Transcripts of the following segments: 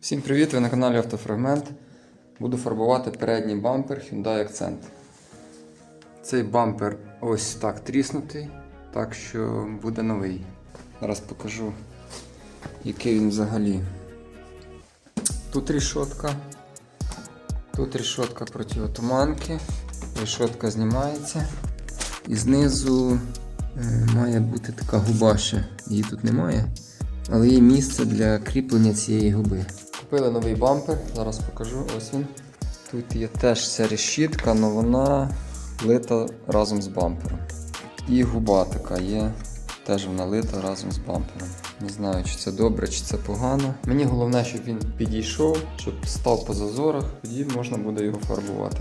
Всім привіт! Ви на каналі Автофрагмент. Буду фарбувати передній бампер Hyundai Accent. Цей бампер ось так тріснутий, так що буде новий. Зараз покажу, який він взагалі. Тут рішотка, тут рішотка протиотуманки, рішотка знімається. І знизу е, має бути така губа ще. Її тут немає. Але є місце для кріплення цієї губи. Купили новий бампер, зараз покажу. Ось він. Тут є теж ця решітка, але вона лита разом з бампером. І губа така є. Теж вона лита разом з бампером. Не знаю, чи це добре, чи це погано. Мені головне, щоб він підійшов, щоб став по зазорах, тоді можна буде його фарбувати.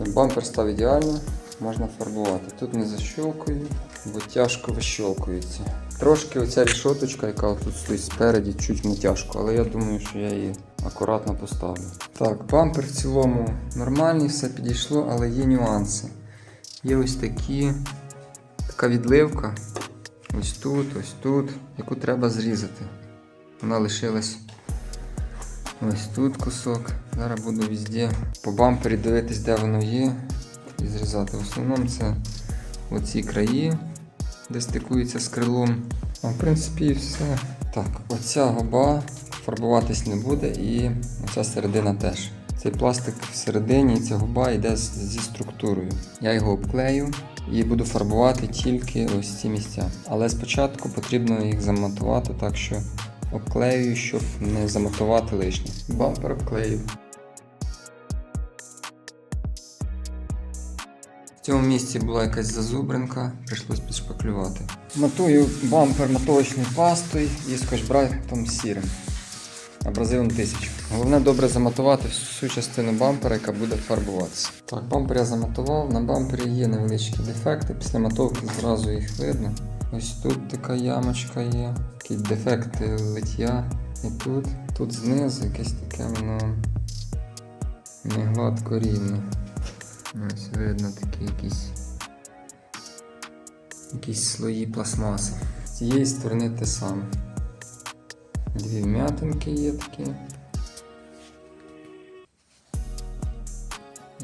Бампер став ідеально, можна фарбувати. Тут не защолкую, бо тяжко вищолкується. Трошки оця рішоточка, яка тут стоїть спереді, чуть не тяжко, але я думаю, що я її акуратно поставлю. Так, бампер в цілому нормальний, все підійшло, але є нюанси. Є ось такі, така відливка. Ось тут, ось тут, яку треба зрізати. Вона лишилась Ось тут кусок. Зараз буду везде по бампері дивитись, де воно є, і зрізати. В основному це оці краї, де стикуються з крилом. А в принципі все. Так, оця губа фарбуватись не буде і оця середина теж. Цей пластик всередині, ця губа йде зі структурою. Я його обклею і буду фарбувати тільки ось ці місця. Але спочатку потрібно їх замонтувати так, що обклею, щоб не замотувати лишнє. Бампер обклею. В цьому місці була якась зазубринка, прийшлось підшпаклювати. Матую бампер матовочною пастою і скотч-брайтом сірим. Абразивом 1000. Головне добре заматувати всю частину бампера, яка буде фарбуватися. Так, бампер я заматував. На бампері є невеличкі дефекти. Після матовки зразу їх видно. Ось тут така ямочка є, якісь дефекти лиття. І тут, тут знизу якесь таке воно не гладко рівне. Ось видно такі якісь, якісь слої пластмаси. З цієї сторони те саме. Дві вм'ятинки є такі.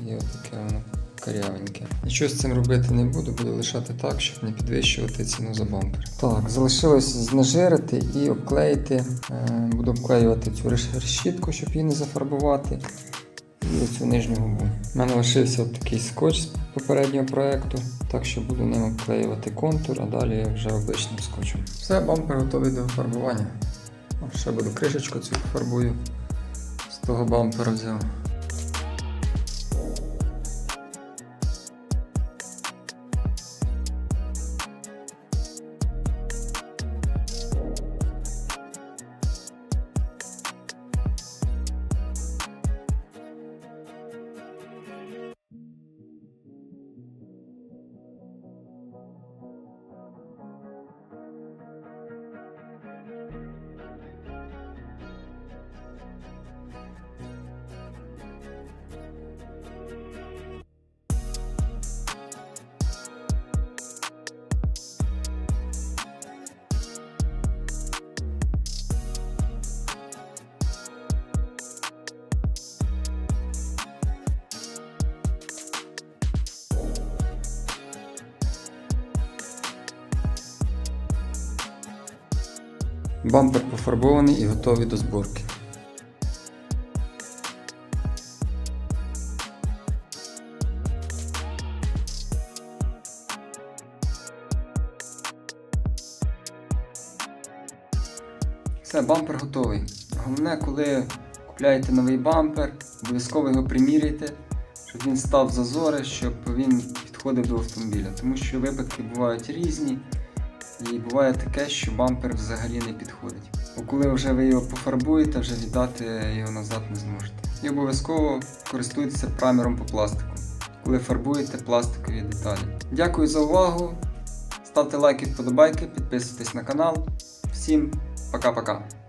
Є таке воно карявеньке. Нічого з цим робити не буду, буду лишати так, щоб не підвищувати ціну за бампер. Так, залишилось знежирити і обклеїти. Е, Буду обклеювати цю реш- решітку, щоб її не зафарбувати. І оцю нижню губу. У мене лишився такий скотч з попереднього проєкту, так що буду ним обклеювати контур, а далі вже обичним скотчем. Все, бампер готовий до фарбування. Ще буду кришечку цю фарбую. З того бампера взяв. Бампер пофарбований і готовий до зборки. Все, бампер готовий. Головне, коли купляєте новий бампер, обов'язково його приміряйте, щоб він став зазори, щоб він підходив до автомобіля. Тому що випадки бувають різні. І буває таке, що бампер взагалі не підходить. Бо коли вже ви його пофарбуєте, вже віддати його назад не зможете. І обов'язково користуйтеся праймером по пластику, коли фарбуєте пластикові деталі. Дякую за увагу. Ставте лайки, вподобайки, підписуйтесь на канал. Всім пока-пока.